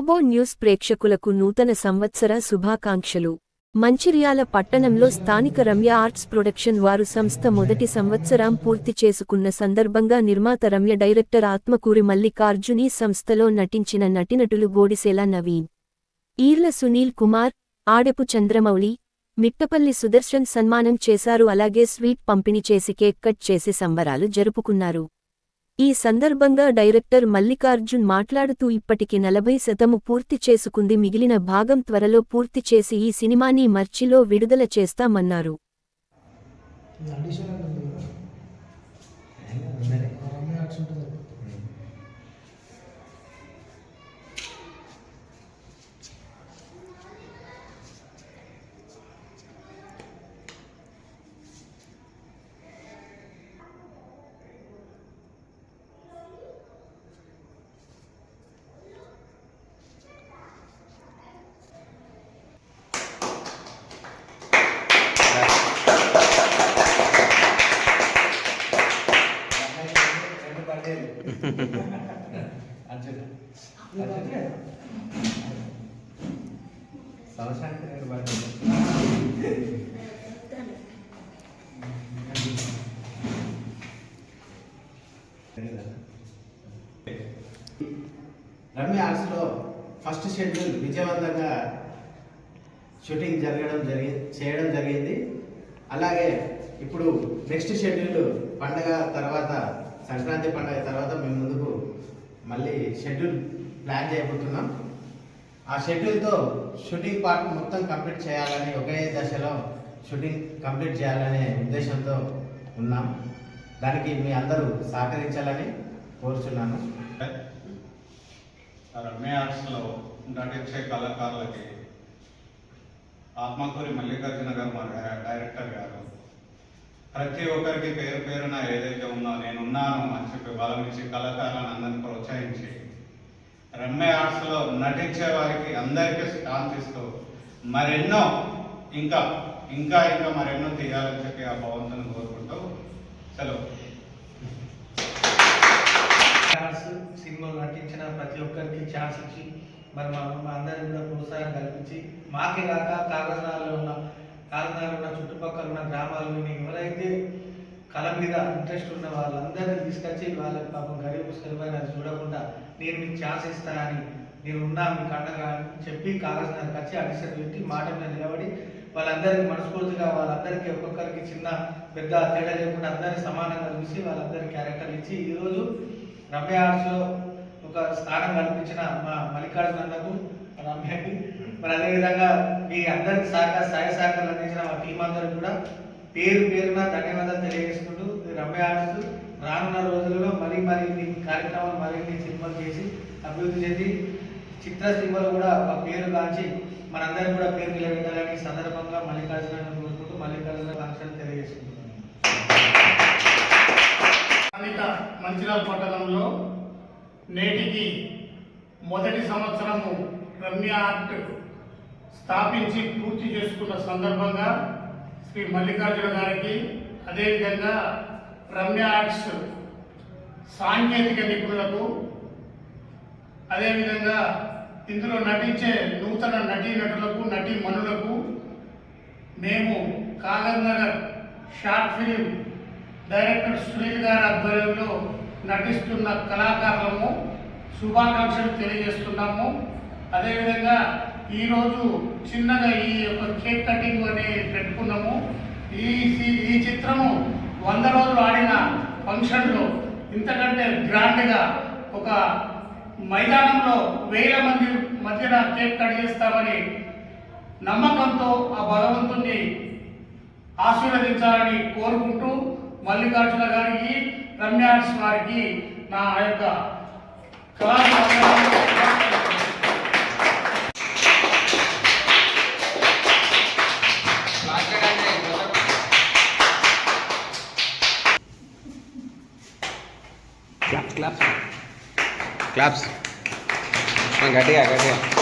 గ్లోబో news ప్రేక్షకులకు నూతన సంవత్సర శుభాకాంక్షలు. మంచిర్యాల పట్టణంలో స్థానిక రమ్య ఆర్ట్స్ ప్రొడక్షన్ వారు సంస్థ మొదటి సంవత్సరం పూర్తి చేసుకున్న సందర్భంగా నిర్మాత రమ్య డైరెక్టర్ ఆత్మకూరి మల్లికార్జుని సంస్థలో నటించిన నటినటులు గోడిసేల నవీన్ ఈర్ల సునీల్ కుమార్ ఆడెపు చంద్రమౌళి మిట్టపల్లి సుదర్శన్ సన్మానం చేశారు. అలాగే స్వీట్ పంపిణీ చేసి కేక్ కట్ చేసి సంబరాలు జరుపుకున్నారు. ఈ సందర్భంగా డైరెక్టర్ మల్లికార్జున్ మాట్లాడుతూ ఇప్పటికి నలభై శతము పూర్తి చేసుకుంది మిగిలిన భాగం త్వరలో పూర్తి చేసి ఈ సినిమాని మర్చిలో విడుదల చేస్తామన్నారు. సంవత్సరానికి రెండు పడుతుంది రమ్య ఆర్ట్స్లో ఫస్ట్ షెడ్యూల్ విజయవంతంగా షూటింగ్ జరగడం జరిగి చేయడం జరిగింది. అలాగే ఇప్పుడు నెక్స్ట్ షెడ్యూల్ పండగ తర్వాత సంక్రాంతి పండగ తర్వాత మేము ముందుకు మళ్ళీ షెడ్యూల్ ప్లాన్ చేయబోతున్నాం. ఆ షెడ్యూల్తో షూటింగ్ పార్ట్ మొత్తం కంప్లీట్ చేయాలని ఒకే దశలో షూటింగ్ కంప్లీట్ చేయాలనే ఉద్దేశంతో ఉన్నాం. దానికి మీ అందరూ సహకరించాలని కోరుచున్నాను. రమ్య ఆర్ట్స్లో నటించే కళాకారులకి ఆత్మకూరి మల్లికార్జున గారు మా డైరెక్టర్ గారు ప్రతి ఒక్కరికి పేరు పేరున ఏదైతే ఉందో నేనున్నాను అని చెప్పి బలం ఇచ్చి కళాకారులను అందరిని ప్రోత్సహించి రమ్య ఆర్ట్స్లో నటించే వారికి అందరికీ శాంతిస్తూ మరెన్నో ఇంకా ఇంకా ఇంకా మరెన్నో తీయాలని చెప్పి ఆ భగవంతుని కోరుకుంటూ సెలవు. ఛాన్స్ నటించిన ప్రతి ఒక్కరికి ఛాన్స్ ఇచ్చి మరి మా మా అందరికి కూడా ప్రోత్సాహం కల్పించి మాకే కాక కాగజనగర్లో ఉన్న కాగజనగర్ ఉన్న చుట్టుపక్కల ఉన్న గ్రామాల్లోని ఎవరైతే కళ మీద ఇంట్రెస్ట్ ఉన్న వాళ్ళందరినీ తీసుకొచ్చి వాళ్ళ పాపం గరీబ్ ముస్లిం చూడకుండా నేను మీకు ఛాన్స్ ఇస్తానని నేను ఉన్నా మీకు అండగా అని చెప్పి కాగజ్ నాకు వచ్చి అడిషన్ పెట్టి మాట మీద నిలబడి వాళ్ళందరికీ మనస్ఫూర్తిగా వాళ్ళందరికీ ఒక్కొక్కరికి చిన్న పెద్ద తేడా లేకుండా అందరినీ సమానంగా చూసి వాళ్ళందరికీ క్యారెక్టర్లు ఇచ్చి ఈరోజు రమ్య ఆర్ట్స్లో ఒక స్థానం కల్పించిన మా మల్లికార్జున అన్నకు రమ్యకి. మరి అదేవిధంగా మీ అందరికి సహకార సహాయ సహకారాలు అందించిన మా టీం అందరికి కూడా పేరు పేరున ధన్యవాదాలు తెలియజేసుకుంటూ రమ్య ఆర్ట్స్ రానున్న రోజులలో మరీ మరిన్ని కార్యక్రమాలు మరిన్ని సినిమాలు చేసి అభివృద్ధి చెంది చిత్రసీమలో కూడా ఒక పేరు కాంచి మనందరం కూడా పేరు నిలబెట్టాలని సందర్భంగా మల్లికార్జున కోరుకుంటూ మల్లికార్జున కాంక్షలు తెలియజేసుకుంటున్నాను. స్థానిక మంచిర్యాల పట్టణంలో నేటికి మొదటి సంవత్సరము రమ్య ఆర్ట్ స్థాపించి పూర్తి చేసుకున్న సందర్భంగా శ్రీ మల్లికార్జున గారికి అదేవిధంగా రమ్య ఆర్ట్స్ సాంకేతిక నిపుణులకు అదేవిధంగా ఇందులో నటించే నూతన నటీనటులకు నటీమణులకు మేము Kagaz Nagar short film director Sunil గారి ఆధ్వర్యంలో నటిస్తున్న కళాకారులము శుభాకాంక్షలు తెలియజేస్తున్నాము. అదేవిధంగా ఈరోజు చిన్నగా ఈ యొక్క కేక్ కటింగ్ అని పెట్టుకున్నాము. ఈ ఈ చిత్రము వంద రోజులు ఆడిన ఫంక్షన్లో ఇంతకంటే గ్రాండ్గా ఒక మైదానంలో వేల మంది మధ్యన కేక్ కట్ చేస్తామని నమ్మకంతో ఆ భగవంతుణ్ణి ఆశీర్వదించాలని కోరుకుంటూ మల్లికార్జున గారికి రమ్యాన్స్ వారికి నా యొక్క क्लैप्स क्लैप्स क्लैप्स घटिया घटिया